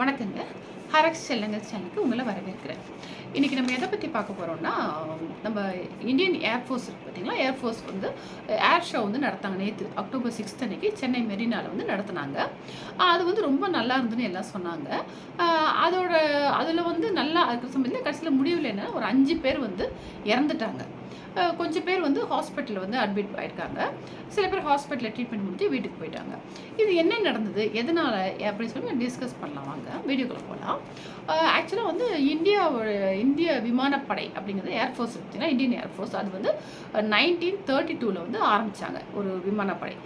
வணக்கங்க. ஹரக்ஸ் செல்லங்கள் சேனலுக்கு உங்களை வரவேற்கிறேன். இன்றைக்கி நம்ம எதை பற்றி பார்க்க போகிறோம்னா நம்ம இந்தியன் ஏர்ஃபோர்ஸ் இருக்குது பார்த்திங்களா ஏர்ஃபோர்ஸ் வந்து ஏர் ஷோ வந்து நடத்தாங்க நேற்று அக்டோபர் சிக்ஸ்த் அன்றைக்கி சென்னை மெரினாவில் வந்து நடத்துனாங்க. அது வந்து ரொம்ப நல்லா இருந்துன்னு எல்லாம் சொன்னாங்க. அதோட அதில் வந்து நல்லா இருக்கிற சமயத்தில் கடைசியில் முடிவில் என்னென்னா ஒரு அஞ்சு பேர் வந்து இறந்துட்டாங்க. கொஞ்சம் பேர் வந்து ஹாஸ்பிட்டலில் வந்து அட்மிட் ஆயிருக்காங்க. சில பேர் ஹாஸ்பிட்டலில் ட்ரீட்மெண்ட் முடிஞ்சு வீட்டுக்கு போயிட்டாங்க. இது என்ன நடந்தது? எதனால்? அப்படின்னு சொல்லி டிஸ்கஸ் பண்ணலாம். வாங்க வீடியோக்குள்ளே போகலாம் ஆக்சுவலாக வந்து இந்தியாவோட இந்திய விமானப்படை அப்படிங்கிறது ஏர்ஃபோர்ஸ் பார்த்தீங்கன்னா இந்தியன் ஏர்ஃபோர்ஸ் அது வந்து நைன்டீன் தேர்ட்டி டூவில் வந்து ஆரம்பித்தாங்க ஒரு விமானப்படை.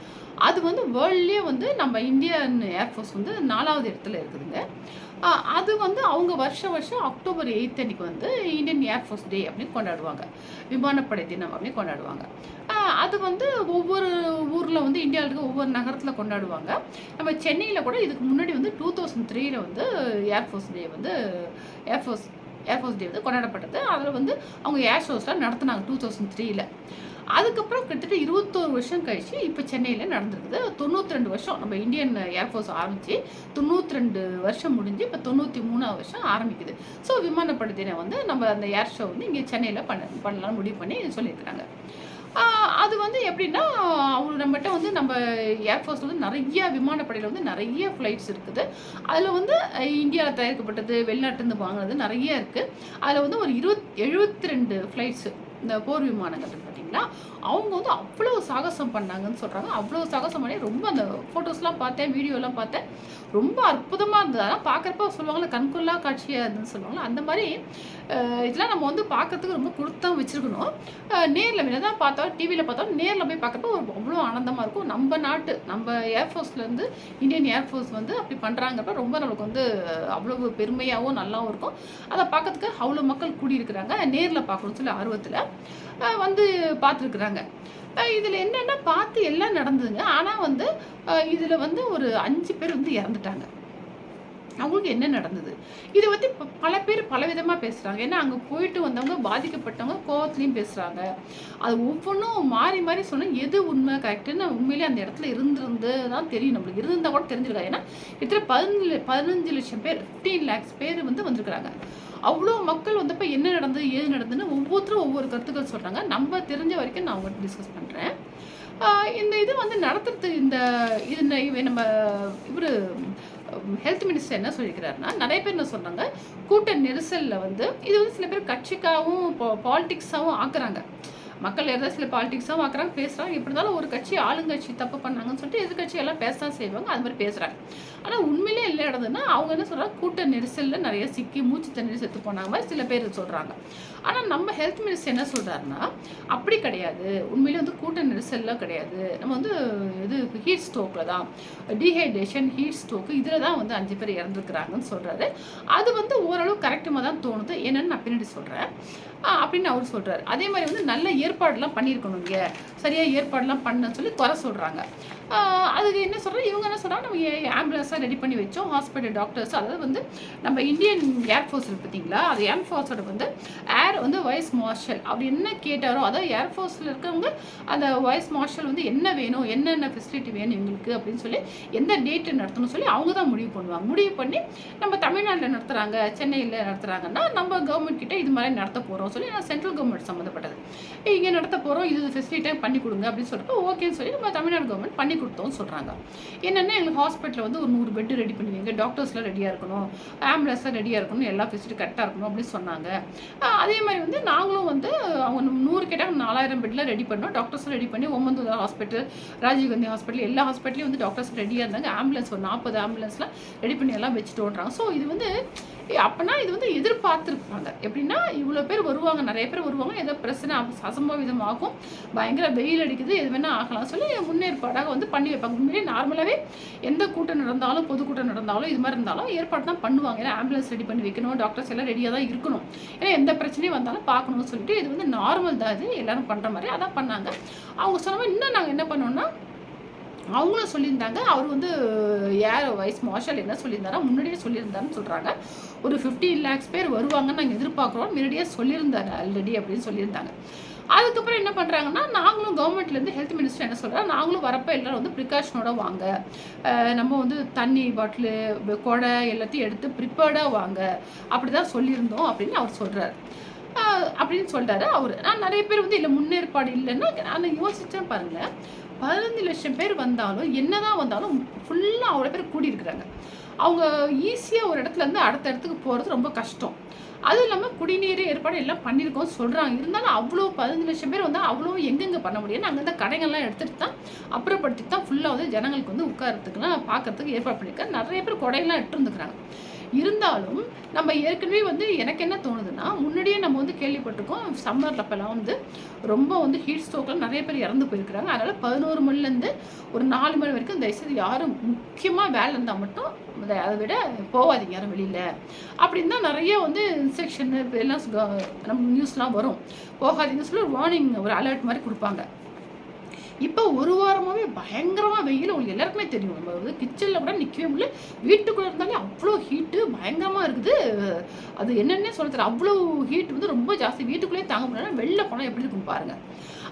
அது வந்து வேர்ல்ட்லேயே வந்து நம்ம இந்தியன் ஏர்ஃபோர்ஸ் வந்து நாலாவது இடத்துல இருக்குதுங்க. அது வந்து அவங்க வருஷம் வருஷம் அக்டோபர் எயித் அன்னைக்கு வந்து இந்தியன் ஏர்ஃபோர்ஸ் டே அப்படின்னு கொண்டாடுவாங்க. விமானப்படை தினம் அப்படின்னு கொண்டாடுவாங்க. அது வந்து ஒவ்வொரு ஊரில் வந்து இந்தியாவில் இருக்க ஒவ்வொரு நகரத்தில் கொண்டாடுவாங்க. நம்ம சென்னையில் கூட இதுக்கு முன்னாடி வந்து டூ தௌசண்ட் த்ரீயில் வந்து ஏர்ஃபோர்ஸ் டே வந்து ஏர்ஃபோர்ஸ் ஏர்ஃபோர்ஸ் டே வந்து கொண்டாடப்பட்டது. அதில் வந்து அவங்க ஏர் ஷோஸ்லாம் நடத்துனாங்க டூ தௌசண்ட் த்ரீயில் அதுக்கப்புறம் கிட்டத்தட்ட இருபத்தோரு வருஷம் கழிச்சு இப்போ சென்னையில் நடந்திருக்குது. தொண்ணூற்றி ரெண்டு வருஷம் நம்ம இந்தியன் ஏர்ஃபோர்ஸ் ஆரம்பித்து தொண்ணூற்றி ரெண்டு வருஷம் முடிஞ்சு இப்போ தொண்ணூற்றி மூணாவது வருஷம் ஆரம்பிக்குது. ஸோ விமானப்படை தினம் வந்து நம்ம அந்த ஏர் ஷோ வந்து இங்கே சென்னையில் பண்ண பண்ணலாம்னு முடிவு பண்ணி சொல்லியிருக்கிறாங்க. அது வந்து எப்படின்னா அவங்க நம்மகிட்ட வந்து நம்ம ஏர்ஃபோர்ஸில் வந்து நிறைய விமானப்படையில் வந்து நிறைய ஃப்ளைட்ஸ் இருக்குது. அதில் வந்து இந்தியாவில் தயாரிக்கப்பட்டது வெளிநாட்டிலேருந்து வாங்கினது நிறைய இருக்குது அதில் வந்து ஒரு இருபத் எழுபத்தி ரெண்டு ஃப்ளைட்ஸு இந்த போர் விமானங்கள் இருக்குது. பார்த்தீங்களா அவங்க வந்து அவ்வளோ சாகசம் பண்ணாங்கன்னு சொல்கிறாங்க அவ்வளோ சாகசம் பண்ணி ரொம்ப அந்த ஃபோட்டோஸ்லாம் பார்த்தேன் வீடியோலாம் பார்த்தேன். ரொம்ப அற்புதமாக இருந்தது. ஆனால் பார்க்குறப்ப சொல்லுவாங்கள்ல கண்கொள்ளா காட்சியாக இருந்ததுன்னு சொல்லுவாங்கள்ல அந்த மாதிரி இதெல்லாம் நம்ம வந்து பார்க்கறதுக்கு ரொம்ப கொடுத்தம் வச்சுருக்கணும். நேரில் முன்ன தான் பார்த்தோம் டிவியில் பார்த்தோம். நேரில் போய் பார்க்குறப்ப ஒரு அவ்வளோ ஆனந்தமாக இருக்கும். நம்ம நாட்டு நம்ம ஏர்ஃபோர்ஸ்லேருந்து இந்தியன் ஏர்ஃபோர்ஸ் வந்து அப்படி பண்ணுறாங்கப்ப ரொம்ப நம்மளுக்கு வந்து அவ்வளோ பெருமையாகவும் நல்லாவும் இருக்கும். அதை பார்க்கறதுக்கு அவ்வளோ மக்கள் கூடியிருக்கிறாங்க. நேரில் பார்க்கணும்னு சொல்லி ஆர்வத்தில். வந்து பார்த்துருக்குறாங்க. இதில் என்னென்னா பார்த்து எல்லாம் நடந்ததுங்க. ஆனால் வந்து இதில் வந்து ஒரு அஞ்சு பேர் வந்து இறந்துட்டாங்க. அவங்களுக்கு என்ன நடந்தது? இதை பற்றி ப- பல பேர் பல விதமாக பேசுகிறாங்க ஏன்னா அங்கே போயிட்டு வந்தவங்க பாதிக்கப்பட்டவங்க கோவத்துலேயும் பேசுகிறாங்க அது ஒவ்வொன்றும் மாறி மாறி சொன்னால் எது உண்மை கரெக்டுன்னு உண்மையிலே அந்த இடத்துல இருந்திருந்து தான் தெரியும் நம்மளுக்கு. இருந்தால் கூட தெரிஞ்சிருக்காங்க ஏன்னா இத்தனை பதினஞ்சு பதினஞ்சு லட்சம் பேர் ஃபிஃப்டீன் லேக்ஸ் பேர் வந்து வந்திருக்கிறாங்க. அவ்வளோ மக்கள் வந்தப்போ என்ன நடந்தது ஏது நடந்ததுன்னு ஒவ்வொருத்தரும் ஒவ்வொரு கருத்துக்கள் சொல்கிறாங்க நம்ம தெரிஞ்ச வரைக்கும் நான் உங்கள்கிட்ட டிஸ்கஸ் பண்ணுறேன் இந்த இது வந்து நடத்துறது இந்த இது நம்ம இவர் ஹெல்த் மினிஸ்டர் என்ன சொல்லிக்கிறாருன்னா நிறைய பேர் என்ன சொல்கிறாங்க கூட்ட நெரிசலில் வந்து இது வந்து சில பேர் கட்சிக்காகவும் பாலிட்டிக்ஸாகவும் ஆக்குறாங்க. மக்கள் எதாவது சில பாலிடிக்ஸாகவும் ஆக்குறாங்க பேசுகிறாங்க எப்படி இருந்தாலும் ஒரு கட்சி ஆளுங்கட்சி தப்பு பண்ணாங்கன்னு சொல்லிட்டு எதிர்கட்சி எல்லாம் பேச தான் செய்வாங்க. அது மாதிரி பேசுகிறாங்க ஆனால் உண்மையிலே இல்லை நடந்ததுன்னா அவங்க என்ன சொல்கிறாங்க கூட்ட நெரிசலில் நிறைய சிக்கி மூச்சு தண்ணீர் செத்து போனாங்க மாதிரி சில பேர் சொல்கிறாங்க ஆனால் நம்ம ஹெல்த் மினிஸ்டர் என்ன சொல்கிறாருன்னா அப்படி கிடையாது. உண்மையிலே வந்து கூட்ட நெரிசல்லாம் கிடையாது. நம்ம வந்து இது ஹீட் ஸ்ட்ரோக்கில் தான். டீஹைட்ரேஷன் ஹீட் ஸ்ட்ரோக்கு இதில் தான் வந்து அஞ்சு பேர் இறந்துருக்குறாங்கன்னு சொல்கிறாரு அது வந்து ஓரளவு கரெக்டுமாக தான் தோணுது. என்னன்னு நான் பின்னாடி சொல்கிறேன் அப்படின்னு அவர் சொல்கிறாரு அதே மாதிரி வந்து நல்ல ஏற்பாடுலாம் பண்ணியிருக்கணும் இங்கே. சரியாக ஏற்பாடுலாம் பண்ணன்னு சொல்லி குறை சொல்கிறாங்க அதுக்கு என்ன சொல்கிறோம் இவங்க என்ன சொல்கிறாங்க நம்ம ஆம்புலன்ஸாக ரெடி பண்ணி வச்சோம். ஹாஸ்பிட்டல் டாக்டர்ஸ் அதாவது வந்து நம்ம இந்தியன் ஏர்ஃபோர்ஸ் இருக்கு பார்த்தீங்களா? அது ஏர்ஃபோர்ஸோட வந்து ஏர் வந்து வைஸ் மார்ஷல் அப்படி என்ன கேட்டாரோ அதாவது ஏர்ஃபோர்ஸில் இருக்கிறவங்க அந்த வைஸ் மார்ஷல் வந்து என்ன வேணும் என்னென்ன ஃபெசிலிட்டி வேணும் எங்களுக்கு அப்படின்னு சொல்லி எந்த டேட்டு நடத்தணும் சொல்லி அவங்க தான் முடிவு பண்ணுவாங்க. முடிவு பண்ணி நம்ம தமிழ்நாட்டில் நடத்துகிறாங்க சென்னையில் நடத்துகிறாங்கன்னா நம்ம கவர்மெண்ட் கிட்டே இது மாதிரி நடத்த போகிறோம் சொல்லி நான் சென்ட்ரல் கவர்மெண்ட் சம்மந்தப்பட்டது. இங்கே நடத்த போகிறோம் இது ஃபெசிலிட்டியாக பண்ணி கொடுங்க அப்படின்னு சொல்லிட்டு ஓகேன்னு சொல்லி நம்ம தமிழ்நாடு கவர்மெண்ட் பண்ணி கொடுத்தோம்னு சொல்கிறாங்க என்னென்னா எங்களுக்கு ஹாஸ்பிட்டலில் வந்து ஒரு நூறு பெட்டு ரெடி பண்ணுவீங்க. டாக்டர்ஸ்லாம் ரெடியாக இருக்கணும். ஆம்புலன்ஸ்லாம் ரெடியாக இருக்கணும். எல்லா ஃபெசிலிட்டி கரெக்டாக இருக்கணும் அப்படின்னு சொன்னாங்க. அதே மாதிரி வந்து நாங்களும் வந்து அவங்க நூறு கேட்டால் நாலாயிரம் பெட்டில் ரெடி பண்ணோம். டாக்டர்ஸ்லாம் ரெடி பண்ணி ஒம்பது ஹாஸ்பிட்டல் ராஜீவ்காந்தி ஹாஸ்பிட்டல் எல்லா ஹாஸ்பிட்டலையும் வந்து டாக்டர்ஸ் ரெடியாக இருந்தாங்க. ஆம்புலன்ஸ் ஒரு நாற்பது ஆம்புலன்ஸ்லாம் ரெடி பண்ணி எல்லாம் வச்சுட்டோன்றாங்க. ஸோ இது வந்து அப்போனா இது வந்து எதிர்பார்த்துருப்பாங்க. எப்படின்னா இவ்வளோ பேர் வருவாங்க நிறைய பேர் வருவாங்க ஏதோ பிரச்சனை அசம்பவிதமாகும் பயங்கர வெயில் அடிக்குது எது வேணால் ஆகலாம் சொல்லி முன்னேற்பாடாக வந்து பண்ணி வைப்பாங்க. முன்னாடி நார்மலாகவே எந்த கூட்டம் நடந்தாலும் பொதுக்கூட்டம் நடந்தாலும் இது மாதிரி இருந்தாலும் ஏற்பாடு தான் பண்ணுவாங்க. ஏன்னா ஆம்புலன்ஸ் ரெடி பண்ணி வைக்கணும் டாக்டர்ஸ் எல்லாம் ரெடியாக தான் இருக்கணும். ஏன்னா எந்த பிரச்சனையும் வந்தாலும் பார்க்கணும்னு சொல்லிட்டு இது வந்து நார்மல் தான் இது. எல்லாரும் பண்ணுற மாதிரி அதான் பண்ணாங்க. அவங்க சொன்ன மாதிரி இன்னும் நாங்கள் என்ன பண்ணோம்னா அவங்களும் சொல்லியிருந்தாங்க. அவர் வந்து ஏர் வைஸ் மார்ஷல் என்ன சொல்லியிருந்தாரா முன்னாடியே சொல்லியிருந்தாருன்னு சொல்கிறாங்க ஒரு 15 லேக்ஸ் பேர் வருவாங்கன்னு நாங்கள் எதிர்பார்க்குறோம். முன்னாடியே சொல்லியிருந்தாரு ஆல்ரெடி அப்படின்னு சொல்லியிருந்தாங்க. அதுக்கப்புறம் என்ன பண்ணுறாங்கன்னா நாங்களும் கவர்மெண்ட்லேருந்து ஹெல்த் மினிஸ்டர் என்ன சொல்கிறாங்க நாங்களும் வரப்போ எல்லோரும் வந்து ப்ரிகாஷனோட வாங்க. நம்ம வந்து தண்ணி பாட்டிலு கொடை எல்லாத்தையும் எடுத்து ப்ரிப்பேர்டாக வாங்க. அப்படி தான் சொல்லியிருந்தோம் அப்படின்னு அவர் சொல்கிறார் அப்படின்னு சொல்கிறாரு அவர். நான் நிறைய பேர் வந்து இல்லை முன்னேற்பாடு இல்லைன்னா நான் யோசித்தேன் பாருங்களேன். பதினஞ்சு லட்சம் பேர் வந்தாலும் என்னதான் வந்தாலும் ஃபுல்லாக அவ்வளோ பேர் கூடியிருக்கிறாங்க. அவங்க ஈஸியாக ஒரு இடத்துலேருந்து அடுத்த இடத்துக்கு போகிறது ரொம்ப கஷ்டம். அதுவும் இல்லாமல் குடிநீர் ஏற்பாடு எல்லாம் பண்ணியிருக்கோம் சொல்கிறாங்க இருந்தாலும் அவ்வளோ பதினஞ்சு லட்சம் பேர் வந்தால் அவ்வளோ எங்கெங்கே பண்ண முடியும்? அங்கே இந்த கடைகள்லாம் எடுத்துகிட்டு தான் அப்புறப்படுத்தி தான் ஃபுல்லாக வந்து ஜனங்களுக்கு வந்து உட்காரத்துக்குலாம் பார்க்கறதுக்கு ஏற்பாடு பண்ணியிருக்காங்க நிறைய பேர் கொடையெல்லாம் எடுத்துருந்துக்கிறாங்க இருந்தாலும் நம்ம ஏற்கனவே வந்து எனக்கு என்ன தோணுதுன்னா முன்னாடியே நம்ம வந்து கேள்விப்பட்டிருக்கோம் சம்மர் அப்போல்லாம் வந்து ரொம்ப வந்து ஹீட் ஸ்ட்ரோக்கில் நிறைய பேர் இறந்து போயிருக்கிறாங்க. அதனால் பதினோரு மணிலேருந்து ஒரு நாலு மணி வரைக்கும் தயவுசெய்து யாரும் முக்கியமாக வேலை இருந்தால் மட்டும் அதை விட போகாதீங்க யாரும் வெளியில். அப்படின்னு தான் நிறைய வந்து இன்ஸ்ட்ரக்ஷன் எல்லாம் நம்ம நியூஸ்லாம் வரும். போகாதீங்கன்னு சொல்லி வார்னிங் ஒரு அலர்ட் மாதிரி கொடுப்பாங்க. இப்போ ஒரு வாரமாகவே பயங்கரமாக வெயில். உங்களுக்கு எல்லாருக்குமே தெரியும். நம்ம வந்து கிச்சனில் கூட நிற்கவே முடியல. வீட்டுக்குள்ளே இருந்தாலே அவ்வளோ ஹீட்டு பயங்கரமாக இருக்குது. அது என்னென்னே சொல்ல தெரியல. அவ்வளோ ஹீட் வந்து ரொம்ப ஜாஸ்தி. வீட்டுக்குள்ளேயே தாங்க முடியல. வெளில போனால் எப்படி இருக்கும் பாருங்கள்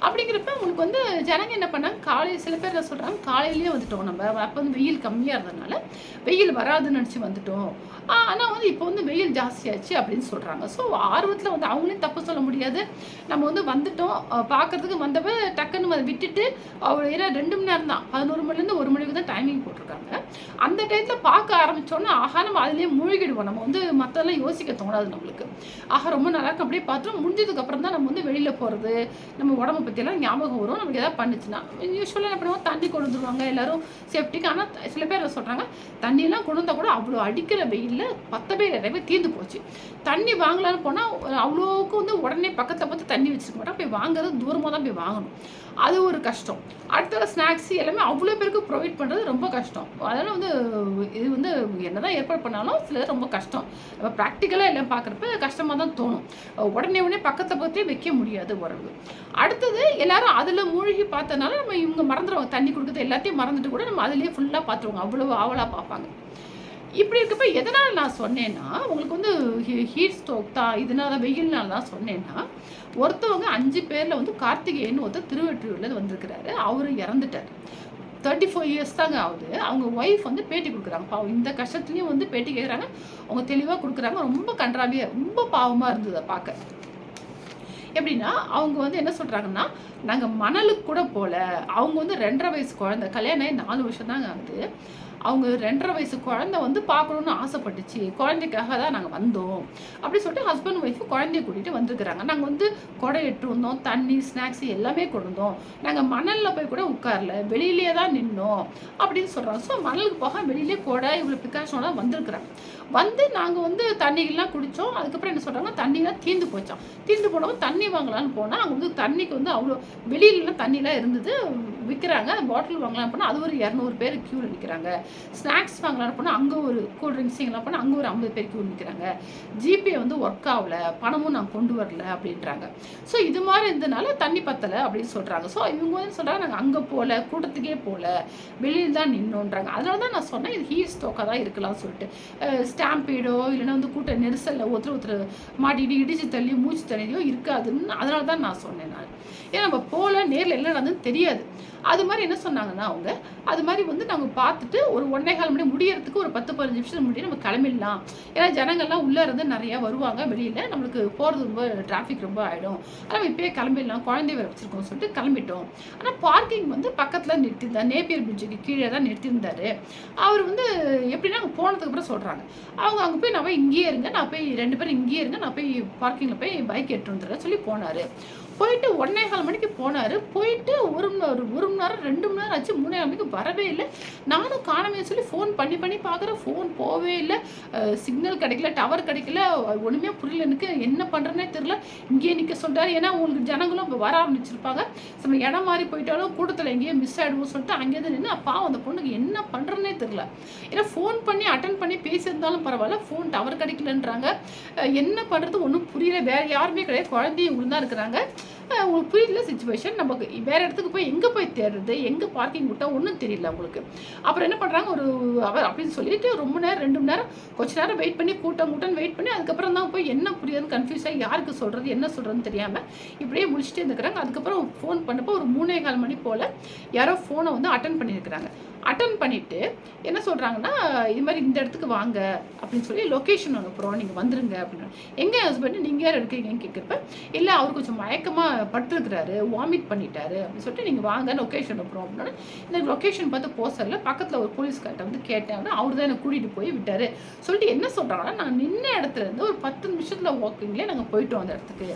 அப்படிங்கிறப்ப உங்களுக்கு வந்து ஜனங்க என்ன பண்ணாங்க? காலையில் சில பேர் என்ன சொல்கிறாங்க காலையிலேயே வந்துட்டோம் நம்ம. அப்போ வந்து வெயில் கம்மியாக இருந்ததுனால வெயில் வராதுன்னு நினச்சி வந்துட்டோம். ஆனால் வந்து இப்போ வந்து வெயில் ஜாஸ்தியாச்சு அப்படின்னு சொல்கிறாங்க ஸோ ஆர்வத்தில் வந்து அவங்களையும் தப்பு சொல்ல முடியாது. நம்ம வந்து வந்துட்டோம். பார்க்கறதுக்கு வந்தப்ப டக்குன்னு அதை விட்டுட்டு அவர் ஏன்னா ரெண்டு மணி நேரம் தான் பதினோரு மணிலேருந்து ஒரு மணிக்கு தான் டைமிங் போட்டிருக்காங்க. அந்த டைத்தில் பார்க்க ஆரம்பித்தோன்னா ஆஹா நம்ம அதுலேயே மூழ்கிடுவோம். நம்ம வந்து மற்றெல்லாம் யோசிக்க தோணாது நம்மளுக்கு. ஆஹா ரொம்ப நல்லா அப்படியே பார்த்தோம் முடிஞ்சதுக்கப்புறம் தான் நம்ம வந்து வெளியில் போகிறது நம்ம உடம்பு பற்றியெல்லாம் ஞாபகம் வரும். நமக்கு எதாவது பண்ணுச்சுன்னா யூஸ்வலாக என்ன பண்ணுவோம்? தண்ணி கொண்டு வந்துருவாங்க. எல்லோரும் சேஃப்டிக்கு ஆனால் சில பேர் சொல்கிறாங்க தண்ணியெல்லாம் கொண்டு வந்தால் கூட அவ்வளோ அடிக்கிற வெயில் இல்லை பத்த பேர் நிறைய தீர்ந்து போச்சு. தண்ணி வாங்கலான்னு போனால் அவ்வளோவுக்கு வந்து உடனே பக்கத்தில் பார்த்து தண்ணி வச்சுருக்க மாட்டோம். போய் வாங்குறது தூரமாக தான் போய் வாங்கணும். அது ஒரு கஷ்டம். அடுத்த ஸ்நாக்ஸ் எல்லாமே அவ்வளோ பேருக்கு ப்ரொவைட் பண்ணுறது ரொம்ப கஷ்டம். அதனால் வந்து இது வந்து என்னதான் ஏற்பாடு பண்ணாலும் சில ரொம்ப கஷ்டம். இப்போ ப்ராக்டிக்கலாக எல்லாம் பார்க்குறப்ப கஷ்டமாக தான் தோணும். உடனே உடனே பக்கத்தை பற்றி வைக்க முடியாது உறவு அடுத்தது எல்லாரும் அதில் மூழ்கி பார்த்தனால நம்ம இவங்க மறந்துடுவாங்க தண்ணி கொடுக்குறது எல்லாத்தையும் மறந்துட்டு கூட நம்ம அதிலேயே ஃபுல்லாக பார்த்துருவோம் அவ்வளோ ஆவலாக பார்ப்பாங்க. இப்படி இருக்கப்ப எதனால் நான் சொன்னேன்னா உங்களுக்கு வந்து ஹீட் ஸ்ட்ரோக் தான் இதனால வெயில்னால தான் சொன்னேன்னா ஒருத்தவங்க அஞ்சு பேரில் வந்து கார்த்திகேயன் ஒருத்தர் திருவெற்றியூரில் வந்திருக்கிறாரு. அவர் இறந்துட்டார். தேர்ட்டி ஃபோர் இயர்ஸ் தாங்க ஆகுது. அவங்க ஒய்ஃப் வந்து பேட்டி கொடுக்குறாங்க. பாவம் இந்த கஷ்டத்துலேயும் வந்து பேட்டி கேட்குறாங்க அவங்க தெளிவாக கொடுக்குறாங்க. ரொம்ப கன்றாவியாக ரொம்ப பாவமாக இருந்தது பார்க்க. எப்படின்னா அவங்க வந்து என்ன சொல்கிறாங்கன்னா நாங்கள் மணலுக்கு கூட போகல அவங்க வந்து ரெண்டரை வயசு குழந்தை. கல்யாணம் நாலு வருஷம் தாங்க ஆகுது. அவங்க ரெண்டரை வயசு குழந்தை வந்து பார்க்கணுன்னு ஆசைப்பட்டுச்சு. குழந்தைக்காக தான் நாங்கள் வந்தோம். அப்படி சொல்லிட்டு ஹஸ்பண்ட் ஒய்ஃபு குழந்தைய கூட்டிகிட்டு வந்திருக்கிறாங்க. நாங்கள் வந்து கொடை எட்டு வந்தோம். தண்ணி ஸ்நாக்ஸ் எல்லாமே கொடுந்தோம் நாங்கள் மணலில் போய் கூட உட்காரல. வெளியிலே தான் நின்னோம். அப்படின்னு சொல்கிறாங்க ஸோ மணலுக்கு போக வெளியிலே கொடை இவ்வளோ பிக்காசோட வந்திருக்கிறாங்க. வந்து நாங்கள் வந்து தண்ணிகள்லாம் குடித்தோம் அதுக்கப்புறம் என்ன சொல்கிறாங்க தண்ணிலாம் தீந்து போச்சோம் தீந்து போனவங்க தண்ணி வாங்கலான்னு போனால் அங்கே வந்து தண்ணிக்கு வந்து அவ்வளோ வெளியிலலாம் தண்ணிலாம் இருந்தது. விற்கிறாங்க பாட்டில் வாங்கலாம் போனால் அது ஒரு இரநூறு பேர் க்யூவில் நிற்கிறாங்க ஸ்நாக்ஸ் வாங்கலாம்னு போனால் அங்கே ஒரு கூல் ட்ரிங்க்ஸ் எங்கெல்லாம் போனால் அங்கே ஒரு ஐம்பது பேர் க்யூ நிற்கிறாங்க ஜிபே வந்து ஒர்க் ஆகலை. பணமும் நான் கொண்டு வரல அப்படின்றாங்க. ஸோ இது மாதிரி இருந்ததுனால தண்ணி பத்தலை அப்படின்னு சொல்கிறாங்க ஸோ இவங்க வந்து சொல்கிறாங்க நாங்கள் அங்கே போகல கூட்டத்துக்கே போகல வெளியில் தான் நின்னோன்றாங்க. அதனால தான் நான் சொன்னேன் இது ஹீல் ஸ்டோக்காக தான் இருக்கலாம்னு சொல்லிட்டு. ஸ்டாம்பீடோ இல்லைன்னா வந்து கூட்ட நெரிசலில் ஒருத்தர் ஒருத்தர் மாட்டிட்டு இடிச்சு தள்ளி மூச்சு தள்ளியோ இருக்காதுன்னு அதனால தான் நான் சொன்னேன் நான். ஏன்னா நம்ம போகல நேரில் என்ன வந்து தெரியாது. அது மாதிரி என்ன சொன்னாங்கன்னா அவங்க அது மாதிரி வந்து நாங்கள் பார்த்துட்டு ஒரு ஒன்றே கால் மணி முடியறதுக்கு ஒரு பத்து பதினஞ்சு நிமிஷம் முடியும் நம்ம கிளம்பிடலாம். ஏன்னா ஜனங்கள்லாம் உள்ளே இருந்து நிறையா வருவாங்க வெளியில் நம்மளுக்கு போகிறது ரொம்ப டிராஃபிக் ரொம்ப ஆகிடும் ஆனால் இப்போயே கிளம்பிடலாம் குழந்தை வர வச்சுருக்கோம் சொல்லிட்டு கிளம்பிட்டோம். ஆனால் பார்க்கிங் வந்து பக்கத்தில் நிறுத்திருந்தார் நேப்பியர் பிரிட்ஜுக்கு கீழே தான் நிறுத்தியிருந்தார். அவர் வந்து எப்படின்னா அங்கே போனதுக்கு அப்புறம் சொல்கிறாங்க அவங்க அங்கே போய் நான் போய் இங்கேயே இருங்க. நான் போய் ரெண்டு பேரும் இங்கேயே இருங்க. நான் போய் பார்க்கிங்கில் போய் பைக் எடுத்து வந்துடுறேன் சொல்லி போனார். போயிட்டு ஒன்னே கால் மணிக்கு போனார். போயிட்டு ஒரு ஒரு ஒரு மணி நேரம் ரெண்டு மணி நேரம் ஆச்சு. மூணே மணிக்கு வரவே இல்லை. நானும் காணவே சொல்லி ஃபோன் பண்ணி பண்ணி பார்க்குறேன். ஃபோன் போகவே இல்லை. சிக்னல் கிடைக்கல டவர் கிடைக்கல. ஒன்றுமே புரியல எனக்கு. என்ன பண்ணுறேன்னே தெரில இங்கேயே நிற்க சொல்கிறாரு ஏன்னா உங்களுக்கு ஜனங்களும் இப்போ வர ஆரம்பிச்சிருப்பாங்க. நம்ம இடம் மாறி போயிட்டாலும் கூட்டத்தில் எங்கேயோ மிஸ் ஆகிடுவோம் சொல்லிட்டு அங்கேயே நின்று அப்பா அந்த பொண்ணுக்கு என்ன பண்ணுறேன்னே தெரில ஏன்னா ஃபோன் பண்ணி அட்டன் பண்ணி பேசியிருந்தாலும் பரவாயில்ல. ஃபோன் டவர் கிடைக்கலன்றாங்க. என்ன பண்ணுறது ஒன்றும் புரியல. வேறு யாருமே கிடையாது. குழந்தையும் தான் இருக்கிறாங்க. உங்களுக்கு புரியல சுச்சுவேஷன் நமக்கு வேற இடத்துக்கு போய் எங்கே போய் தேடுறது? எங்கே பார்க்கிங் விட்டால் ஒன்றும் தெரியல உங்களுக்கு. அப்புறம் என்ன பண்ணுறாங்க ஒரு அவர் அப்படின்னு சொல்லிட்டு ரொம்ப நேரம் ரெண்டு மணி நேரம் கொஞ்ச நேரம் வெயிட் பண்ணி கூட்டம் கூட்டம் வெயிட் பண்ணி அதுக்கப்புறம் தான் போய் என்ன புரியுதுன்னு கன்ஃபியூஸ் ஆகி யாருக்கு சொல்கிறது என்ன சொல்கிறதுன்னு தெரியாமல் இப்படியே முடிச்சுட்டு இருந்துக்கிறாங்க. அதுக்கப்புறம் ஃபோன் பண்ணப்போ ஒரு மூணே கால் மணி போல் யாரோ ஃபோனை வந்து அட்டன் பண்ணியிருக்கிறாங்க. அட்டன் பண்ணிவிட்டு என்ன சொல்கிறாங்கன்னா இது மாதிரி இந்த இடத்துக்கு வாங்க அப்படின்னு சொல்லி லொக்கேஷன் அனுப்புகிறோம் நீங்கள் வந்துருங்க அப்படின்னு. எங்கே ஹஸ்பண்ட் நீங்கள் யார் எடுக்கிறீங்கன்னு கேட்குறப்ப இல்லை அவர் கொஞ்சம் மயக்கமாக பட்டுருக்கிறாரு வாமிட் பண்ணிட்டாரு அப்படின்னு சொல்லிட்டு நீங்கள் வாங்க லொக்கேஷன் அனுப்புகிறோம் அப்படின்னா இந்த லொக்கேஷன் பார்த்து போஸ்டரில் பக்கத்தில் ஒரு போலீஸ்கார்ட்ட வந்து கேட்டாங்கன்னா அவர் தான் என்னை கூட்டிகிட்டு போய் விட்டார். சொல்லிட்டு என்ன சொல்கிறாங்கன்னா நான் நின்ன இடத்துல இருந்து ஒரு பத்து நிமிஷத்தில் வாக்கிங்லேயே நாங்கள் போயிட்டோம் அந்த இடத்துக்கு.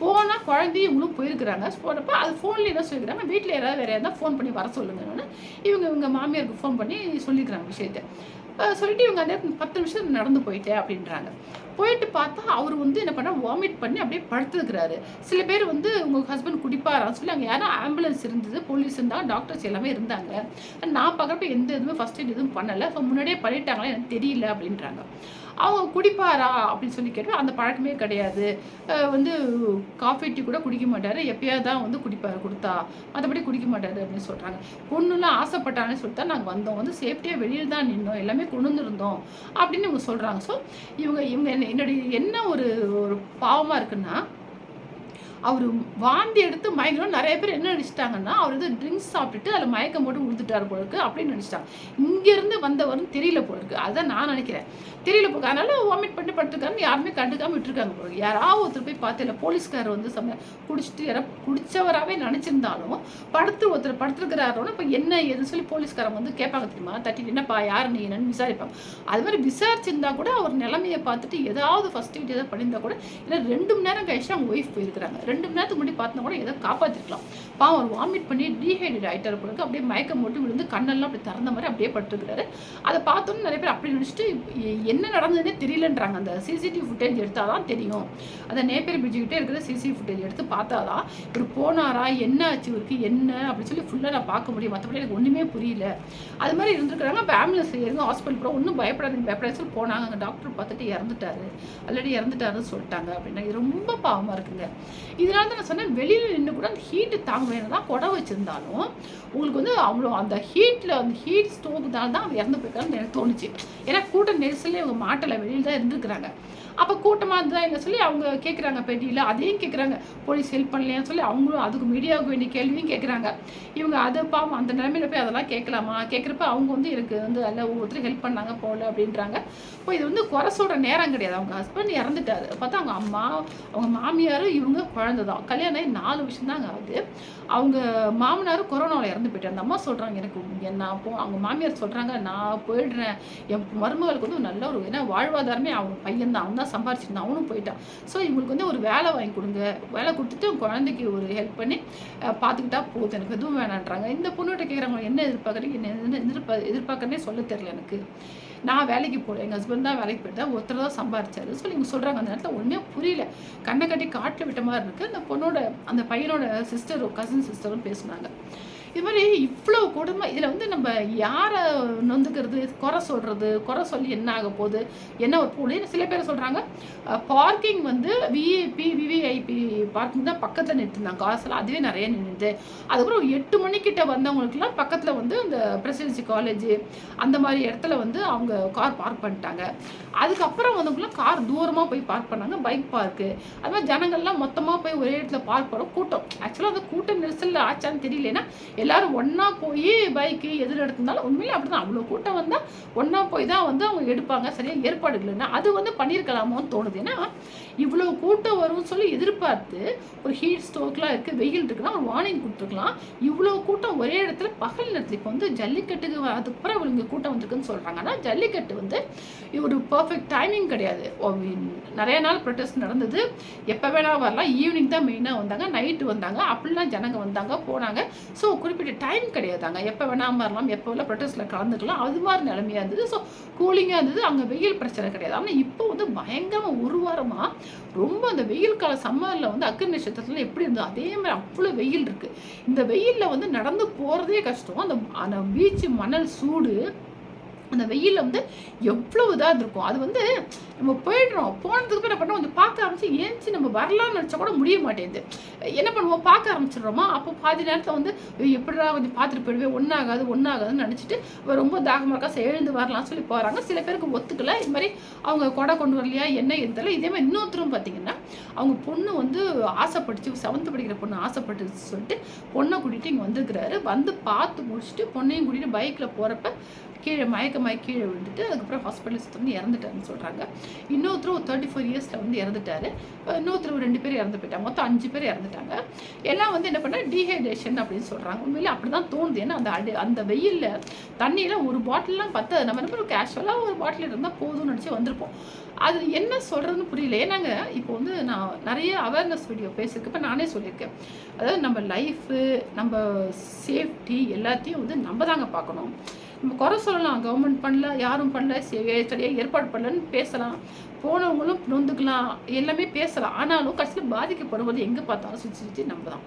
போனால் குழந்தையும் இவங்களும் போயிருக்கிறாங்க. போகிறப்ப அது ஃபோனில் தான் சொல்லிக்கிறாங்க. வீட்டில் யாராவது வேறு யாராவது ஃபோன் பண்ணி வர சொல்லுங்கன்னு இவங்க இவங்க மாமியாருக்கு ஃபோன் பண்ணி சொல்லிக்கிறாங்க விஷயத்த. சொல்லிட்டு இவங்க அந்த பத்து நிமிஷம் நடந்து போயிட்டேன் அப்படின்றாங்க. போயிட்டு பார்த்தா அவர் வந்து என்ன பண்ணால் வாமிட் பண்ணி அப்படியே படுத்துருக்கிறாரு. சில பேர் வந்து உங்கள் ஹஸ்பண்ட் குடிப்பாரான்னு சொல்லி அங்கே யாரும் ஆம்புலன்ஸ் இருந்தது போலீஸ் இருந்தாங்க டாக்டர்ஸ் எல்லாமே இருந்தாங்க. நான் பார்க்குறப்ப எந்த இதுவுமே ஃபஸ்ட் எய்ட் எதுவும் பண்ணலை. ஸோ முன்னாடியே பண்ணிட்டாங்களா எனக்கு தெரியல அப்படின்றாங்க. அவங்க குடிப்பாரா அப்படின்னு சொல்லி கேட்டால் அந்த பழக்கமே கிடையாது. வந்து காஃபி டீ கூட குடிக்க மாட்டார். எப்பயாவது தான் வந்து குடிப்பார் கொடுத்தா. மற்றபடி குடிக்க மாட்டார் அப்படின்னு சொல்கிறாங்க பொண்ணுலாம் ஆசைப்பட்டாங்கன்னு சொல்லிட்டு தான் நாங்கள் வந்தோம். வந்து சேஃப்டியாக வெளியில் தான் நின்னோம். எல்லாமே கொண்டு வந்துருந்தோம் அப்படின்னு இவங்க சொல்கிறாங்க ஸோ இவங்க இவங்க என்னுடைய என்ன ஒரு ஒரு பாவமாக இருக்குன்னா அவர் வாந்தி எடுத்து மயங்கணும் நிறைய பேர் என்ன நினச்சிட்டாங்கன்னா அவர் வந்து ட்ரிங்க்ஸ் சாப்பிட்டுட்டு அதில் மயக்கம் போட்டு விழுந்துட்டார் போல இருக்கு அப்படின்னு நினச்சிட்டாங்க இங்கேருந்து வந்தவரும் தெரியல போல இருக்கு. அதுதான் நான் நினைக்கிறேன். தெரியல போக அதனால வாமிட் பண்ணி படுத்துருக்காங்க யாருமே கண்டுக்காமல் விட்டுருக்காங்க போல யாராவது ஒருத்தர் போய் பார்த்து இல்லை போலீஸ்காரர் வந்து சம குடிச்சிட்டு யாரா குடிச்சவராகவே நினச்சிருந்தாலும் படுத்து ஒருத்தர் படுத்துருக்கிறாரோன்னு இப்போ என்ன ஏதுன்னு சொல்லி போலீஸ்காரங்க வந்து கேட்பாங்க தெரியுமா? தட்டிட்டு என்னப்பா யார் நீ? என்னன்னு விசாரிப்பாங்க அது மாதிரி விசாரிச்சிருந்தா கூட அவர் நிலைமையை பார்த்துட்டு ஏதாவது ஃபர்ஸ்ட் எய்ட் ஏதாவது பண்ணியிருந்தா கூட ஏன்னா ரெண்டு மணி நேரம் கழிச்சு அவங்க ஒய்ஃப் போயிருக்கிறாங்க. ரெண்டு மணி நேரத்துக்கு முன்னாடி பார்த்தா கூட ஏதோ காப்பாற்றிருக்கலாம் பாவம் அவர் வாமிட் பண்ணி டீஹைட்ரேட் ஆகிட்டார் பிறகு அப்படியே மயக்கம் போட்டு விழுந்து கண்ணெல்லாம் அப்படி திறந்த மாதிரி அப்படியே படுத்துருக்கிறாரு. அதை பார்த்தோன்னு நிறைய பேர் அப்படி நினச்சிட்டு என்ன நடந்ததுன்னே தெரியலன்றாங்க. அந்த சிசிடிவி ஃபுட்டேஜ் எடுத்தால் தான் தெரியும். அந்த நேப்பேர் பிரிட்ஜுக்கிட்டே இருக்கிற சிசிடிவி ஃபுட்டேஜ் எடுத்து பார்த்தா தான் இவர் போனாரா என்ன ஆச்சு இவருக்கு என்ன அப்படின்னு சொல்லி ஃபுல்லாக நான் பார்க்க முடியும். மற்றபடி எனக்கு ஒன்றுமே புரியல. அது மாதிரி இருந்திருக்கிறாங்க. இப்போ ஆம்புலன்ஸ் ஏறுங்க ஹாஸ்பிட்டல் கூட ஒன்றும் பயப்படாதீங்க. பயப்படாத சொல்லி போனாங்க. அங்கே டாக்டர் பார்த்துட்டு இறந்துட்டாரு. ஆல்ரெடி இறந்துட்டாருன்னு சொல்லிட்டாங்க அப்படின்னா இது ரொம்ப பாவமாக இருக்குங்க. இதனால தான் நான் சொன்னேன் வெளியில் நின்று கூட அந்த ஹீட்டு தாங்க வேணும் தான் வச்சுருந்தாலும் உங்களுக்கு வந்து அவ்வளோ அந்த ஹீட்டில் அந்த ஹீட் ஸ்டோக்குனால தான் அவர் இறந்து போயிருக்காருன்னு எனக்கு தோணுச்சு. ஏன்னா கூட்ட நெரிசலே அவங்க மாட்டில் வெளியில் தான் இருந்துருக்குறாங்க. அப்போ கூட்டமாக இருந்தால் என்ன சொல்லி அவங்க கேட்குறாங்க பேட்டியில். அதையும் கேட்குறாங்க போலீஸ் ஹெல்ப் பண்ணலையான்னு சொல்லி அவங்களும் அதுக்கு மீடியாவுக்கு வேண்டிய கேள்வியும் கேட்குறாங்க இவங்க அது பாவம் அந்த நிலைமையில போய் அதெல்லாம் கேட்கலாமா கேட்குறப்ப அவங்க வந்து எனக்கு வந்து அதில் ஒவ்வொருத்தரும் ஹெல்ப் பண்ணாங்க போகல அப்படின்றாங்க. இப்போ இது வந்து குறை சொல்கிற நேரம் கிடையாது. அவங்க ஹஸ்பண்ட் இறந்துட்டாரு. பார்த்தா அவங்க அம்மா அவங்க மாமியார் இவங்க குழந்தை தான். கல்யாணம் ஆகி நாலு வருஷம் தாங்க ஆகுது. அவங்க மாமனார் கொரோனாவில் இறந்து போயிட்டார். அந்த அம்மா சொல்கிறாங்க எனக்கு என்ன போ அவங்க மாமியார் சொல்கிறாங்க நான் போயிடுறேன். என் மருமகளுக்கு வந்து நல்ல ஒரு ஏன்னா வாழ்வாதாரமே அவங்க பையன் தான் அவன் தான் சம்பாரிச்சிருந்தான். அவனும் போயிட்டான். ஸோ இவங்களுக்கு வந்து ஒரு வேலை வாங்கி கொடுங்க. வேலை கொடுத்துட்டு குழந்தைக்கு ஒரு ஹெல்ப் பண்ணி பார்த்துக்கிட்டா போதும். எனக்கு எதுவும் வேணான்றாங்க. இந்த பொண்ணுகிட்ட கேட்குறவங்க என்ன எதிர்பார்க்குறீங்க? என்ன என்ன எதிர்பா எதிர்பார்க்கறனே சொல்ல தெரியல எனக்கு. நான் வேலைக்கு போகிறேன் எங்கள் ஹஸ்பண்ட் தான் வேலைக்கு போயிட்டு ஒருத்தர் தான் சம்பாரிச்சாரு. ஸோ இவங்க சொல்கிறாங்க அந்த நேரத்தில் ஒன்றுமே புரியல. கண்ணை கட்டி காட்டில் விட்ட மாதிரி இருக்குது அந்த பொண்ணோட அந்த பையனோட சிஸ்டரும் கசின் சிஸ்டரும் பேசுனாங்க. இது மாதிரி இவ்வளோ கொடுமை. இதில் வந்து நம்ம யாரை நொந்துக்கிறது குறை சொல்கிறது குறை சொல்லி என்ன ஆக போகுது என்ன ஒரு போகுது சில பேர் சொல்கிறாங்க பார்க்கிங் வந்து விஐபி விவிஐபி பார்க்கிங் தான் பக்கத்தில் நிறுத்திருந்தாங்க காசெல்லாம் அதுவே நிறைய நின்றுது அதுக்கப்புறம் எட்டு மணிக்கிட்ட வந்தவங்களுக்குலாம் பக்கத்தில் வந்து இந்த பிரசிடென்சி காலேஜ் அந்த மாதிரி இடத்துல வந்து அவங்க கார் பார்க் பண்ணிட்டாங்க. அதுக்கப்புறம் வந்தவங்களாம் கார் தூரமாக போய் பார்க் பண்ணாங்க. பைக் பார்க்கு அது மாதிரி ஜனங்கள்லாம் மொத்தமாக போய் ஒரே இடத்துல பார்க் பண்ணோம் கூட்டம். ஆக்சுவலாக அந்த கூட்ட நெரிசலில் ஆச்சான்னு தெரியலன்னா எல்லாரும் ஒன்றா போய் பைக்கு எதில் எடுத்திருந்தாலும் உண்மையிலே அப்படி தான் அவ்வளோ கூட்டம் வந்தால் ஒன்றா போய் தான் வந்து அவங்க எடுப்பாங்க. சரியாக ஏற்பாடு இல்லைன்னா அது வந்து பண்ணியிருக்கலாமோன்னு தோணுது. ஏன்னா இவ்வளோ கூட்டம் வரும்னு சொல்லி எதிர்பார்த்து ஒரு ஹீட் ஸ்டோக்லாம் இருக்குது வெயில் இருக்குன்னா ஒரு வார்னிங் கொடுத்துருக்கலாம். இவ்வளோ கூட்டம் ஒரே இடத்துல பகல் நேரத்தில் இப்போ வந்து ஜல்லிக்கட்டுக்கு அதுக்கப்புறம் இவங்க கூட்டம் வந்திருக்குன்னு சொல்கிறாங்க ஆனால் ஜல்லிக்கட்டு வந்து ஒரு பர்ஃபெக்ட் டைமிங் கிடையாது. ஓ, நிறைய நாள் ப்ரொட்டஸ்ட் நடந்தது. எப்போ வேணால் வரலாம். ஈவினிங் தான் மெயினாக வந்தாங்க. நைட்டு வந்தாங்க. அப்படிலாம் ஜனங்க வந்தாங்க போனாங்க. ஸோ குறிப்பிட்ட டைம் கிடையாதாங்க. எப்போ வேணால் வரலாம் எப்போ வேணால் ப்ரொட்டஸ்ட்டில் கலந்துக்கலாம். அது மாதிரி நிலைமையாக இருந்தது. ஸோ கூலிங்காக இருந்தது. அங்கே வெயில் பிரச்சனை கிடையாது. ஆனால் இப்போ வந்து பயங்கரமாக ஒரு வாரமாக ரொம்ப அந்த வெயில் கால சம்மரில் வந்து அக்னி நட்சத்திரத்தில் எப்படி இருந்தது? அதே மாதிரி அவ்வளோ வெயில் இருக்குது இந்த வெயிலில் வந்து நடந்து போகிறதே கஷ்டம். அந்த அந்த பீச்சு மணல் சூடு அந்த வெயிலில் வந்து எவ்வளோ இதாக இருந்திருக்கும். அது வந்து நம்ம போயிடுறோம். போனதுக்கு அப்புறம் என்ன பண்ணோம் கொஞ்சம் பார்க்க ஆரம்பிச்சு ஏஞ்சி நம்ம வரலாம்னு நினச்சா கூட முடிய மாட்டேங்குது. என்ன பண்ணுவோம்? பார்க்க ஆரம்பிச்சிடுறோமா? அப்போ பாதி நேரத்தில் வந்து எப்படிடா கொஞ்சம் பார்த்துட்டு போயிடுவேன்? ஒன்றாகாது ஒன்றாகாதுன்னு நினச்சிட்டு ரொம்ப தாகமாக இருக்கா? எழுந்து வரலாம்னு சொல்லி போகிறாங்க சில பேருக்கு ஒத்துக்கல. இது மாதிரி அவங்க கொடை கொண்டு வரலையா? என்ன? தெரியல. இதே மாதிரி இன்னொருத்தரும் பார்த்தீங்கன்னா அவங்க பொண்ணு வந்து ஆசைப்பட்டுச்சு. செவன்த்து படிக்கிற பொண்ணு ஆசைப்பட்டுச்சு சொல்லிட்டு பொண்ணை கூட்டிகிட்டு இங்கே வந்திருக்கிறாரு. வந்து பார்த்து முடிச்சுட்டு பொண்ணையும் கூட்டிகிட்டு பைக்கில் போகிறப்ப கீழே மயக்கமாய் கீழே விழுந்துட்டு அதுக்கப்புறம் ஹாஸ்பிட்டலில் வந்து இறந்துட்டாருன்னு சொல்கிறாங்க இன்னொருத்தர் ஒரு தேர்ட்டி ஃபோர் இயர்ஸில் வந்து இறந்துட்டாரு. இன்னொருத்தர் ஒரு ரெண்டு பேர் இறந்து போயிட்டாங்க. மொத்தம் அஞ்சு பேர் இறந்துட்டாங்க. எல்லாம் வந்து என்ன பண்ண டீஹைட்ரேஷன் அப்படின்னு சொல்கிறாங்க உண்மையிலே அப்படி தான் தோணுது. ஏன்னா அந்த அடி அந்த வெயிலில் தண்ணியெலாம் ஒரு பாட்டிலெலாம் பத்தாது நம்ம என்ன பண்ணுவோம் கேஷுவலாக ஒரு பாட்டில் இருந்தால் போதும்னு நினச்சி வந்திருப்போம். அது என்ன சொல்கிறதுன்னு புரியல. ஏன்னாங்க இப்போ வந்து நான் நிறைய அவேர்னஸ் வீடியோ பேசியிருக்கப்ப நானே சொல்லியிருக்கேன். அதாவது நம்ம லைஃபு நம்ம சேஃப்டி எல்லாத்தையும் வந்து நம்ம தாங்க பார்க்கணும். நம்ம குறை சொல்லலாம். கவர்மெண்ட் பண்ணல யாரும் பண்ணல சரியாக ஏற்பாடு பண்ணலன்னு பேசலாம். போனவங்களும் நொந்துக்கலாம் எல்லாமே பேசலாம். ஆனாலும் கடைசியில் பாதிக்கப்படுவது எங்கே பார்த்தாலும் சுற்றி சுற்றி நம்ம தான்.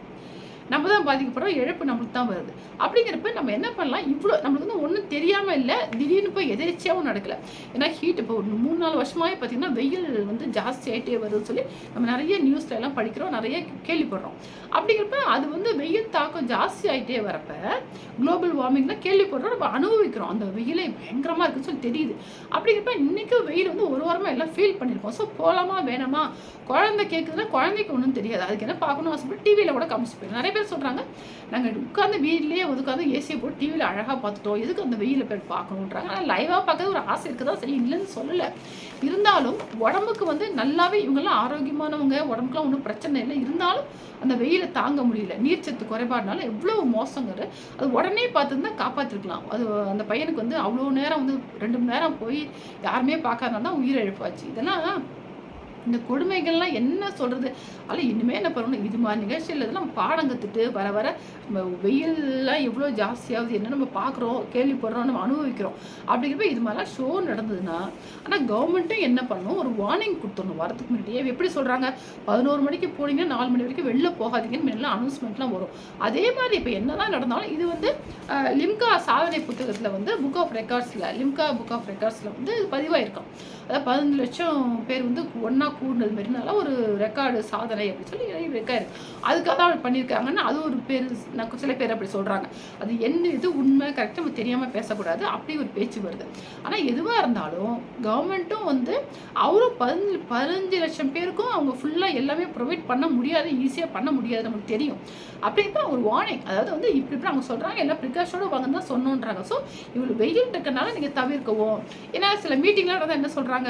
நம்ம தான் பாதிக்கப்படுறோம் இழப்பு நம்மளுக்கு தான் வருது. அப்படிங்கிறப்ப நம்ம என்ன பண்ணலாம்? இவ்வளோ நம்மளுக்கு வந்து ஒன்றும் தெரியாமல் இல்லை திடீர்னு போய் எதிர்ச்சியாகவும் நடக்கல. ஏன்னா ஹீட் இப்போ ஒரு மூணு நாலு வருஷமாவே பார்த்தீங்கன்னா வெயில் வந்து ஜாஸ்தி ஆகிட்டே வருதுன்னு சொல்லி நம்ம நிறைய நியூஸ்ல எல்லாம் படிக்கிறோம் நிறைய கேள்விப்படுறோம். அப்படிங்கிறப்ப அது வந்து வெயில் தாக்கம் ஜாஸ்தி ஆகிட்டே வரப்ப குளோபல் வார்மிங்லாம் கேள்விப்படுறோம் நம்ம அனுபவிக்கிறோம். அந்த வெயிலே பயங்கரமாக இருக்குன்னு சொல்லி தெரியுது. அப்படிங்கிறப்ப இன்னைக்கும் வெயில் வந்து ஒரு வாரமாக எல்லாம் ஃபீல் பண்ணியிருக்கோம். ஸோ போகலாமா வேணாமா? குழந்தை கேட்குதுன்னா குழந்தைக்கு ஒன்றும் தெரியாது. அதுக்கு என்ன பார்க்கணும் ஆசைப்பட்டு டிவியில் கூட காமிச்சு போயிடும் நிறைய பேர் சொல்கிறாங்க நாங்கள் உட்காந்து வீட்லேயே உட்காந்து ஏசியை போட்டு டிவியில் அழகாக பார்த்துட்டோம். எதுக்கு அந்த வெயிலில் போய் பார்க்கணுன்றாங்க ஆனால் லைவாக பார்க்கறது ஒரு ஆசை இருக்குதா? சரி இல்லைன்னு சொல்லலை. இருந்தாலும் உடம்புக்கு வந்து நல்லாவே இவங்கெல்லாம் ஆரோக்கியமானவங்க உடம்புக்குலாம் ஒன்றும் பிரச்சனை இல்லை. இருந்தாலும் அந்த வெயிலை தாங்க முடியல. நீர்ச்சத்து குறைபாடுனால எவ்வளோ மோசங்கிறது அது. உடனே பார்த்துருந்தா காப்பாற்றிருக்கலாம் அது அந்த பையனுக்கு வந்து அவ்வளோ நேரம் வந்து ரெண்டு மணி நேரம் போய் யாருமே பார்க்காதனால தான் உயிரிழப்பாச்சு இதெல்லாம் இந்த கொடுமைகள்லாம் என்ன சொல்கிறது அதில் இனிமேல் என்ன பண்ணணும்? இது மாதிரி நிகழ்ச்சியில் இதெல்லாம் பாடம் கற்றுட்டு வர வர நம்ம வெயிலெலாம் எவ்வளோ ஜாஸ்தியாகுது என்ன நம்ம பார்க்குறோம் கேள்விப்படுறோம் நம்ம அனுபவிக்கிறோம். அப்படிங்கிறப்ப இது மாதிரிலாம் ஷோ நடந்ததுன்னா ஆனால் கவர்மெண்ட்டும் என்ன பண்ணணும் ஒரு வார்னிங் கொடுத்துடணும் வரதுக்கு முன்னாடியே. எப்படி சொல்கிறாங்க பதினோரு மணிக்கு போனீங்கன்னா நாலு மணி வரைக்கும் வெளில போகாதீங்கன்னு முன்னெல்லாம் அனௌன்ஸ்மெண்ட்லாம் வரும். அதே மாதிரி இப்போ என்னதான் நடந்தாலும் இது வந்து லிம்கா சாதனை புத்தகத்தில் வந்து புக் ஆஃப் ரெக்கார்ட்ஸில் லிம்கா புக் ஆஃப் ரெக்கார்ட்ஸில் வந்து பதிவாயிருக்கும். அதாவது பதினஞ்சு லட்சம் பேர் வந்து ஒன்றா கூடுனல் மாதிரி நல்லா ஒரு ரெக்கார்டு சாதனை அப்படின்னு சொல்லி இருக்காரு அதுக்காக தான் அவர் பண்ணியிருக்காங்கன்னு அது ஒரு பேர் நான் சில பேர் அப்படி சொல்கிறாங்க அது என்ன இது உண்மை கரெக்டாக நம்ம தெரியாமல் பேசக்கூடாது. அப்படி ஒரு பேச்சு வருது. ஆனால் எதுவாக இருந்தாலும் கவர்மெண்ட்டும் வந்து அவரும் பதினஞ்சு பதினஞ்சு லட்சம் பேருக்கும் அவங்க ஃபுல்லாக எல்லாமே ப்ரொவைட் பண்ண முடியாது ஈஸியாக பண்ண முடியாது நமக்கு தெரியும். அப்படிங்கிறப்ப ஒரு வார்னிங் அதாவது வந்து இப்படி இப்படி அவங்க சொல்கிறாங்க எல்லாம் ப்ரிகாஷனோட வாங்க தான் சொன்னோன்றாங்க. ஸோ இவ்வளோ வெயில் இருக்கனால நீங்கள் தவிர்க்கவும். ஏன்னா சில மீட்டிங்லாம் என்ன சொல்கிறாங்க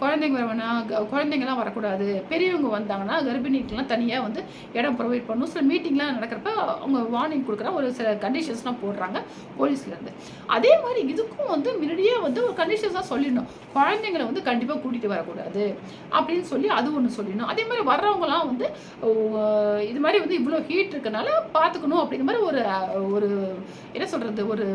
குழந்தைங்க வேணா குழந்தைங்க குழந்தைங்கலாம் வரக்கூடாது. பெரியவங்க வந்தாங்கன்னா கர்ப்பிணிக்கெலாம் தனியாக வந்து இடம் ப்ரொவைட் பண்ணணும். சில மீட்டிங்லாம் நடக்கிறப்ப அவங்க வார்னிங் கொடுக்குற ஒரு சில கண்டிஷன்ஸ்லாம் போடுறாங்க போலீஸ்லேருந்து அதே மாதிரி இதுக்கும் வந்து முன்னாடியே வந்து ஒரு கண்டிஷன்ஸாக சொல்லிடணும். குழந்தைங்களை வந்து கண்டிப்பாக கூட்டிகிட்டு வரக்கூடாது அப்படின்னு சொல்லி அது ஒன்று சொல்லிடணும். அதே மாதிரி வர்றவங்கலாம் வந்து இது மாதிரி வந்து இவ்வளோ ஹீட் இருக்கனால பார்த்துக்கணும் அப்படிங்கிற மாதிரி ஒரு ஒரு என்ன சொல்கிறது ஒரு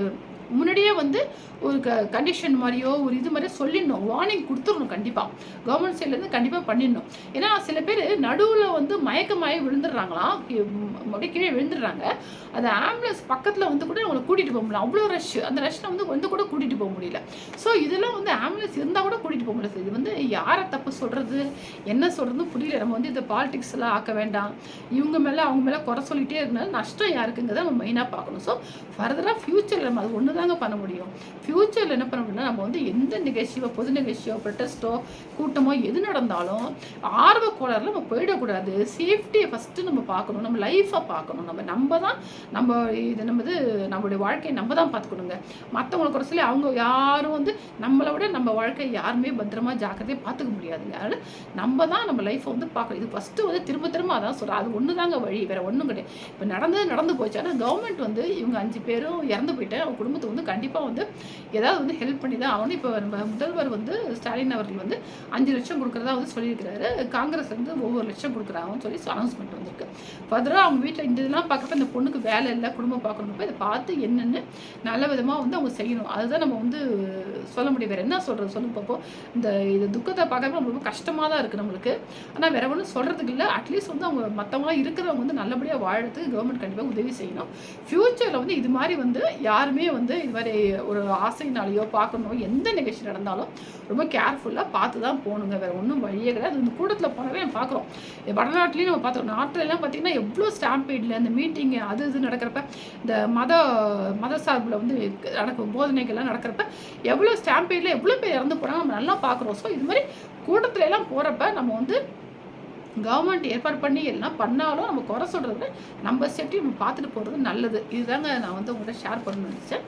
முன்னாடியே வந்து ஒரு க கண்டிஷன் மாதிரியோ ஒரு இது மாதிரியோ சொல்லிடணும். வார்னிங் கொடுத்துடணும் கண்டிப்பாக கவர்மெண்ட் சைட்லேருந்து கண்டிப்பாக பண்ணிடணும். ஏன்னா சில பேர் நடுவில் வந்து மயக்கமாயி விழுந்துடுறாங்களாம் கி- அப்படியே கீழே விழுந்துடுறாங்க. அது ஆம்புலன்ஸ் பக்கத்தில் வந்து கூட அவங்களை கூட்டிகிட்டு போக முடியல. அவ்வளோ ரஷ் அந்த ரஷ்ஷில் வந்து வந்து கூட கூட்டிகிட்டு போக முடியல. ஸோ இதெல்லாம் வந்து ஆம்புலன்ஸ் இருந்தால் கூட கூட்டிகிட்டு போக முடியல. இது வந்து யாரை தப்பு சொல்கிறது என்ன சொல்கிறதுன்னு புரியல. நம்ம வந்து இந்த பாலிடிக்ஸ் எல்லாம் ஆக்க வேண்டாம். இவங்க மேலே அவங்க மேலே குறை சொல்லிகிட்டே இருந்தாலும் நஷ்டம் யாருக்குங்கிறத நம்ம மெயினாக பார்க்கணும். ஸோ ஃபர்தராக ஃப்யூச்சரில் நம்ம அது ஒன்று தாங்க பண்ண முடியும். ஃப்யூச்சரில் என்ன பண்ண முடியும்னா நம்ம வந்து எந்த நிகழ்ச்சியோ பொது நிகழ்ச்சியோ ப்ரொட்டஸ்ட்டோ கூட்டமோ எது நடந்தாலும் ஆர்வ கோளாறுல நம்ம போயிடக்கூடாது. சேஃப்டியை ஃபஸ்ட்டு நம்ம பார்க்கணும். நம்ம லைஃப்பை பார்க்கணும். நம்ம நம்ம தான் நம்ம இது நம்ம இது நம்மளுடைய வாழ்க்கையை நம்ம தான் பார்த்துக்கணுங்க. மற்றவங்களை குறை சொல்லி அவங்க யாரும் வந்து நம்மளை விட நம்ம வாழ்க்கையை யாருமே பத்திரமா ஜாக்கிரதையாக பார்த்துக்க முடியாதுங்க. அதனால் நம்ம தான் நம்ம லைஃப்பை வந்து பார்க்கணும். இது ஃபஸ்ட்டு வந்து திரும்ப திரும்ப அதான் சொல்கிறேன் அது ஒன்று தாங்க வழி. வேறு ஒன்றும் கிடையாது. இப்போ நடந்தது நடந்து போச்சு. ஆனால் கவர்மெண்ட் வந்து இவங்க அஞ்சு பேரும் இறந்து போயிட்டு அவங்க குடும்பத்துக்கு வந்து கண்டிப்பாக வந்து ஏதாவது வந்து ஹெல்ப் பண்ணி தான் ஆகணும். இப்போ நம்ம முதல்வர் வந்து ஸ்டாலின் அவர்கள் வந்து அஞ்சு லட்சம் கொடுக்குறதா வந்து சொல்லியிருக்கிறாரு. காங்கிரஸ் வந்து ஒவ்வொரு லட்சம் கொடுக்குறாங்கன்னு சொல்லி அனௌன்ஸ்மெண்ட் வந்திருக்கு. ஃபர்தராக அவங்க வீட்டில் இந்த இதெல்லாம் பார்க்கப்ப இந்த பொண்ணுக்கு வேலை இல்லை குடும்பம் பார்க்கணும்ப்ப இதை பார்த்து என்னென்னு நல்ல விதமாக வந்து அவங்க செய்யணும். அதுதான் நம்ம வந்து சொல்ல முடியும். வேறு என்ன சொல்கிறது சொல்லு பார்ப்போம் இந்த இது துக்கத்தை பார்க்கறப்ப ரொம்ப கஷ்டமாக தான் இருக்குது நம்மளுக்கு. ஆனால் வேற ஒன்றும் சொல்கிறதுக்கு இல்லை. அட்லீஸ்ட் வந்து அவங்க மற்றவங்களாம் இருக்கிறவங்க வந்து நல்லபடியாக வாழறதுக்கு கவர்மெண்ட் கண்டிப்பாக உதவி செய்யணும். ஃப்யூச்சரில் வந்து இது மாதிரி வந்து யாருமே வந்து இது மாதிரி ஒரு ஆசைனாலேயோ பார்க்கணும் எந்த நிகழ்ச்சி நடந்தாலும் ரொம்ப கேர்ஃபுல்லாக பார்த்து தான் போகணுங்க. வேறு ஒன்றும் வழியே கிடையாது. இந்த கூட்டத்தில் போனவே நம்ம பார்க்குறோம். வடநாட்டிலையும் நம்ம பார்த்தோம் நாட்டிலலாம் பார்த்திங்கன்னா எவ்வளோ ஸ்டாம்பீடில் இந்த மீட்டிங்கு அது இது நடக்கிறப்ப இந்த மத மத சார்பில் வந்து நடக்கும் போதனைகள்லாம் நடக்கிறப்ப எவ்வளோ ஸ்டாம்பீடில் எவ்வளோ பேர் இறந்து போகிறாங்க நம்ம நல்லா பார்க்குறோம். ஸோ இது மாதிரி கூட்டத்துல எல்லாம் போகிறப்ப நம்ம வந்து கவர்மெண்ட் ஏற்பாடு பண்ணி எல்லாம் பண்ணாலும் நம்ம குறை சொல்கிறத நம்ம சேஃப்டி நம்ம பார்த்துட்டு போகிறது நல்லது. இதுதாங்க நான் வந்து உங்கள்கிட்ட ஷேர் பண்ணணும்னு நினச்சேன்.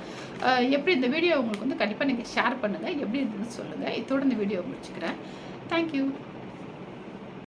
எப்படி இந்த வீடியோ உங்களுக்கு வந்து கண்டிப்பாக நீங்கள் ஷேர் பண்ணுங்கள் எப்படி இருந்ததுன்னு சொல்லுங்கள் இதோட இந்த வீடியோ முடிச்சுக்கிறேன். தேங்க்யூ